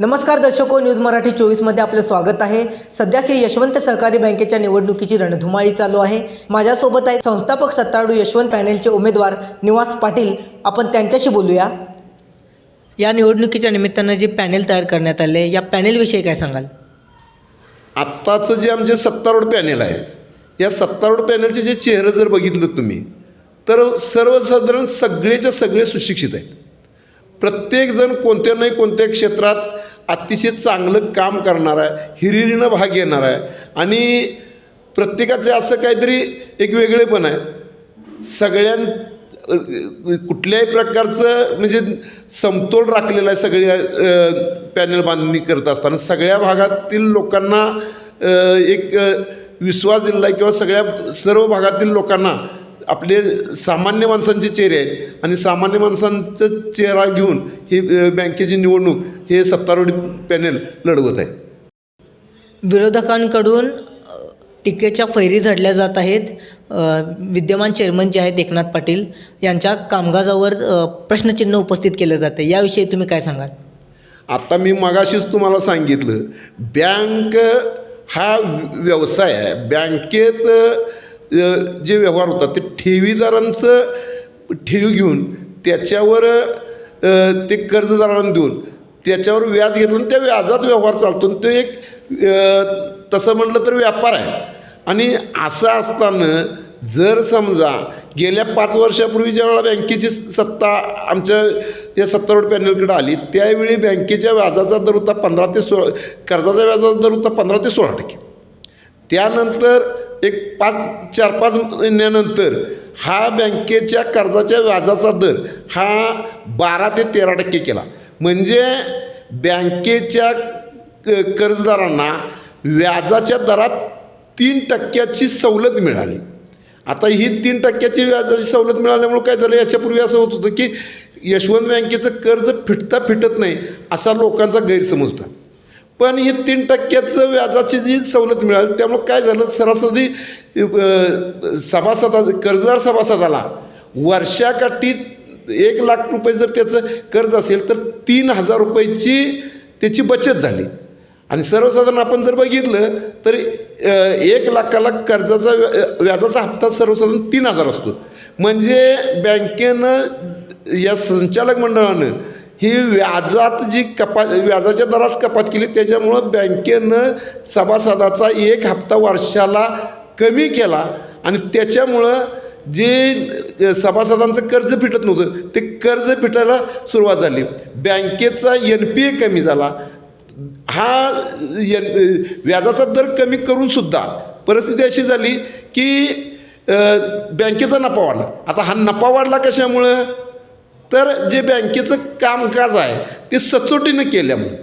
नमस्कार दर्शको न्यूज मराठी चोवीसमध्ये आपलं स्वागत आहे. सध्या श्री यशवंत सहकारी बँकेच्या निवडणुकीची रणधुमाळी चालू आहे. माझ्यासोबत आहे संस्थापक सत्ताडू यशवंत पॅनेलचे उमेदवार निवास पाटील. आपण त्यांच्याशी बोलूया. या निवडणुकीच्या निमित्तानं जे पॅनेल तयार करण्यात आले या पॅनेलविषयी काय सांगाल? आत्ताचं जे आमचे सत्तारूढ पॅनेल आहे या सत्तारूढ पॅनेलचे जे चेहरे जर बघितलं तुम्ही तर सर्वसाधारण सगळेच्या सगळे सुशिक्षित आहेत. प्रत्येकजण कोणत्या नाही कोणत्या क्षेत्रात अतिशय चांगलं काम करणार आहे हिरिरीनं भाग घेणार आहे. आणि प्रत्येकाचं असं काहीतरी एक वेगळेपण आहे. सगळ्यां कुठल्याही प्रकारचं म्हणजे समतोल राखलेला आहे सगळ्या पॅनल बांधणी करत असताना. सगळ्या भागातील लोकांना एक विश्वास दिलेला आहे किंवा सगळ्या सर्व भागातील लोकांना आपले सामान्य माणसांचे चेहरे आहेत. आणि सामान्य माणसांचा चेहरा घेऊन ही बँकेची निवडणूक हे सत्तारूढ पॅनेल लढवत आहे. विरोधकांकडून टीकेच्या फैरी झडल्या जात आहेत. विद्यमान चेअरमन जे आहेत एकनाथ पाटील यांच्या कामकाजावर प्रश्नचिन्ह उपस्थित केलं जाते याविषयी तुम्ही काय सांगाल? आता मी मगाशीच तुम्हाला सांगितलं बँक हा व्यवसाय आहे. बँकेत जे व्यवहार होतात ते ठेवीदारांचं ठेव घेऊन त्याच्यावर ते कर्जदारांना देऊन त्याच्यावर व्याज घेतलं आणि त्या व्याजात व्यवहार चालतो. आणि तो एक तसं म्हटलं तर व्यापार आहे. आणि असं असताना जर समजा गेल्या पाच वर्षापूर्वी ज्यावेळेला बँकेची सत्ता आमच्या या सत्तारूढ पॅनलकडे आली त्यावेळी बँकेच्या व्याजाचा दर होता पंधरा ते सोळा कर्जाचा व्याजाचा दर होता पंधरा ते सोळा टक्के. त्यानंतर एक पाच चार पाच महिन्यानंतर हा बँकेच्या कर्जाच्या व्याजाचा दर हा बारा ते तेरा टक्के केला. म्हणजे बँकेच्या क- कर्जदारांना व्याजाच्या दरात तीन टक्क्याची सवलत मिळाली. आता ही तीन टक्क्याची व्याजाची सवलत मिळाल्यामुळे काय झालं? याच्यापूर्वी असं होत होतं की यशवंत बँकेचं कर्ज फिटता फिटत नाही असा लोकांचा गैरसमज होता. पण ही तीन टक्क्याचं व्याजाची जी सवलत मिळाली त्यामुळे काय झालं? सरासरी सभासदा कर्जदार सभासदाला वर्षाकाठी एक लाख रुपये जर त्याचं कर्ज असेल तर तीन हजार रुपयाची त्याची बचत झाली. आणि सर्वसाधारण आपण जर बघितलं तर एक लाखाला कर्जाचा व्या- व्याजाचा हप्ता सर्वसाधारण तीन हजार असतो. म्हणजे बँकेनं या संचालक मंडळानं ही व्याजात जी कपात व्याजाच्या दरात कपात केली त्याच्यामुळं बँकेनं सभासदाचा एक हप्ता वर्षाला कमी केला. आणि त्याच्यामुळं जे सभासदांचं कर्ज फिटत नव्हतं ते कर्ज फिटायला सुरुवात झाली. बँकेचा एन पी ए कमी झाला. हा एन व्याजाचा दर कमी करूनसुद्धा परिस्थिती अशी झाली की बँकेचा नफा वाढला. आता हा नफा वाढला कशामुळं? तर जे बँकेचं कामकाज आहे ते सचोटीनं केल्यामुळे.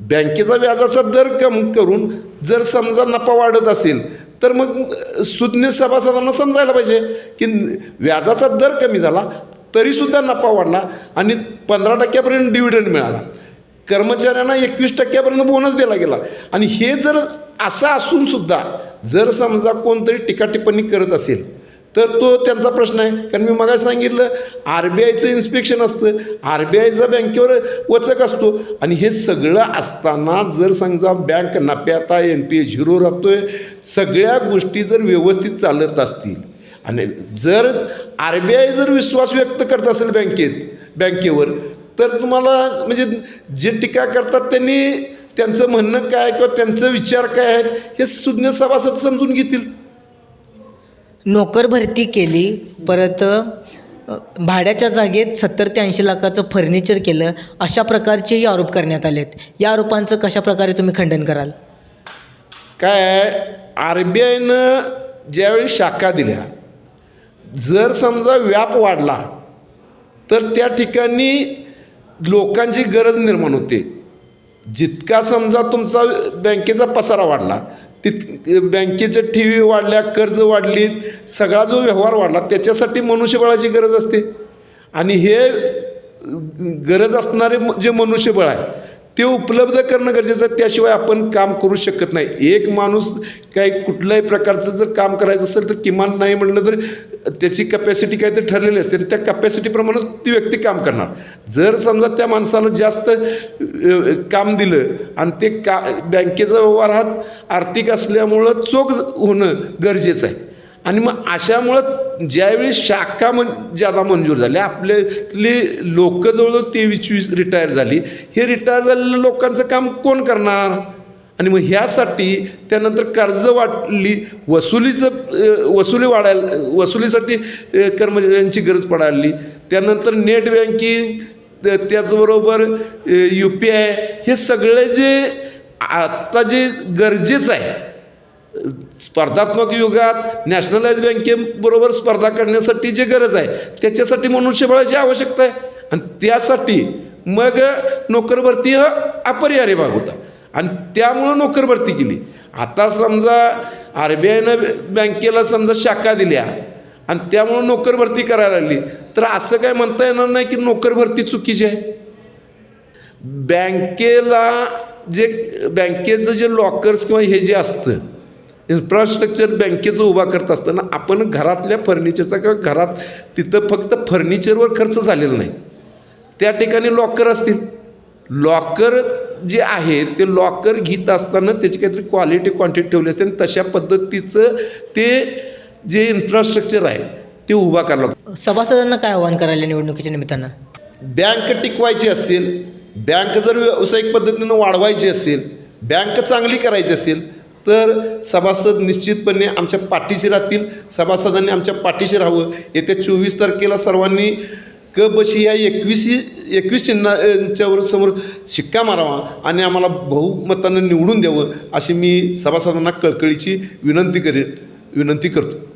बँकेचा व्याजाचा दर कम करून जर समजा नफा वाढत असेल तर मग सुज्ञ सभासदांना समजायला पाहिजे की व्याजाचा दर कमी झाला तरीसुद्धा नफा वाढला आणि पंधरा टक्क्यापर्यंत डिव्हिडंड मिळाला. कर्मचाऱ्यांना एकवीस टक्क्यापर्यंत बोनस दिला गेला. आणि हे जर असं असूनसुद्धा जर समजा कोणतरी टीकाटिप्पणी करत असेल तर तो त्यांचा प्रश्न आहे. कारण मी मगाच सांगितलं आर बी आयचं इन्स्पेक्शन असतं. आर बी आयचा बँकेवर वचक असतो आणि हे सगळं असताना जर समजा बँक नफ्यात आहे एन पी ए झिरो राहतोय सगळ्या गोष्टी जर व्यवस्थित चालत असतील आणि जर आर बी आय जर विश्वास व्यक्त करत असेल बँकेत बँकेवर तर तुम्हाला म्हणजे जे टीका करतात त्यांनी त्यांचं म्हणणं काय किंवा त्यांचं विचार काय आहेत हे सुज्ञ सभासद समजून घेतील. नोकर भरती केली परत भाड्याच्या जागेत सत्तर ते ऐंशी लाखाचं फर्निचर केलं अशा प्रकारचेही आरोप करण्यात आले आहेत या आरोपांचं कशा प्रकारे तुम्ही खंडन कराल? काय आर बी आयनं ज्यावेळी शाखा दिल्या जर समजा व्याप वाढला तर त्या ठिकाणी लोकांची गरज निर्माण होते. जितका समजा तुमचा बँकेचा पसारा वाढला तित बँकेच्या ठेवी वाढल्या कर्ज वाढली सगळा जो व्यवहार वाढला त्याच्यासाठी मनुष्यबळाची गरज असते. आणि हे गरज असणारे म- जे मनुष्यबळ आहे ते उपलब्ध करणं गरजेचं आहे. त्याशिवाय आपण काम करू शकत नाही. एक माणूस काही कुठल्याही प्रकारचं जर काम करायचं असेल तर किमान नाही म्हटलं तर त्याची कपॅसिटी काहीतरी तर ठरलेली असते. आणि त्या कपॅसिटीप्रमाणे ती व्यक्ती काम करणार. जर समजा त्या माणसाला जास्त काम दिलं आणि ते का बँकेचा व्यवहार हा आर्थिक असल्यामुळं चोख होणं गरजेचं आहे. आणि मग अशामुळं ज्यावेळी शाखा मन ज्यादा मंजूर झाल्या आपल्यातली लोकं जवळजवळ तेवीस चोवीस रिटायर झाली हे रिटायर झालेल्या लोकांचं काम कोण करणार? आणि मग ह्यासाठी त्यानंतर कर्ज वाढली वसुलीचं वसुली वाढायला वसुलीसाठी कर्मचाऱ्यांची गरज पडायली. त्यानंतर नेट बँकिंग त्याचबरोबर यू पी आय हे सगळे जे आत्ता जे गरजेचं आहे स्पर्धात्मक युगात नॅशनलाइज बँकेबरोबर स्पर्धा करण्यासाठी जे गरज आहे त्याच्यासाठी मनुष्यबळाची आवश्यकता आहे. आणि त्यासाठी मग नोकरभरती हा अपरिहार्य भाग होता. आणि त्यामुळं नोकरभरती केली आता समजा आर बी आयनं बँकेला समजा शाखा दिल्या आणि त्यामुळं नोकर भरती करायला लागली. तर असं काय म्हणता येणार नाही की नोकरभरती चुकीची आहे? बँकेला जे बँकेचं जे लॉकर्स किंवा हे जे असतं इन्फ्रास्ट्रक्चर बँकेचं उभा करत असताना आपण घरातल्या फर्निचरचा किंवा घरात तिथं फक्त फर्निचरवर खर्च झालेला नाही. त्या ठिकाणी लॉकर असतील. लॉकर जे आहे ते लॉकर घेत असताना त्याची काहीतरी क्वालिटी क्वांटिटी ठेवली असते आणि तशा पद्धतीचं ते जे इन्फ्रास्ट्रक्चर आहे ते उभा करावं लागतं. सभासदांना काय आवाहन करायला निवडणुकीच्या निमित्तानं? बँक टिकवायची असेल बँक जर व्यावसायिक पद्धतीनं वाढवायची असेल बँक चांगली करायची असेल तर सभासद निश्चितपणे आमच्या पाठीशी राहतील. सभासदांनी आमच्या पाठीशी राहावं. येत्या चोवीस तारखेला सर्वांनी क बशी या एकवीस एकवीस चिन्हांच्यावर समोर शिक्का मारावा आणि आम्हाला बहुमतानं निवडून द्यावं अशी मी सभासदांना कळकळीची विनंती करेन विनंती करतो.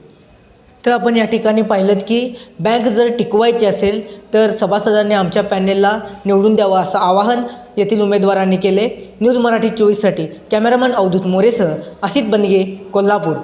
तर आपण या ठिकाणी पाहिलं की बँक जर टिकवायची असेल तर सभासदांनी आमच्या पॅनेलला निवडून द्यावं असं आवाहन येथील उमेदवारांनी केले. न्यूज मराठी चोवीससाठी कॅमेरामन अवधूत मोरेसह असित बनगे कोल्हापूर.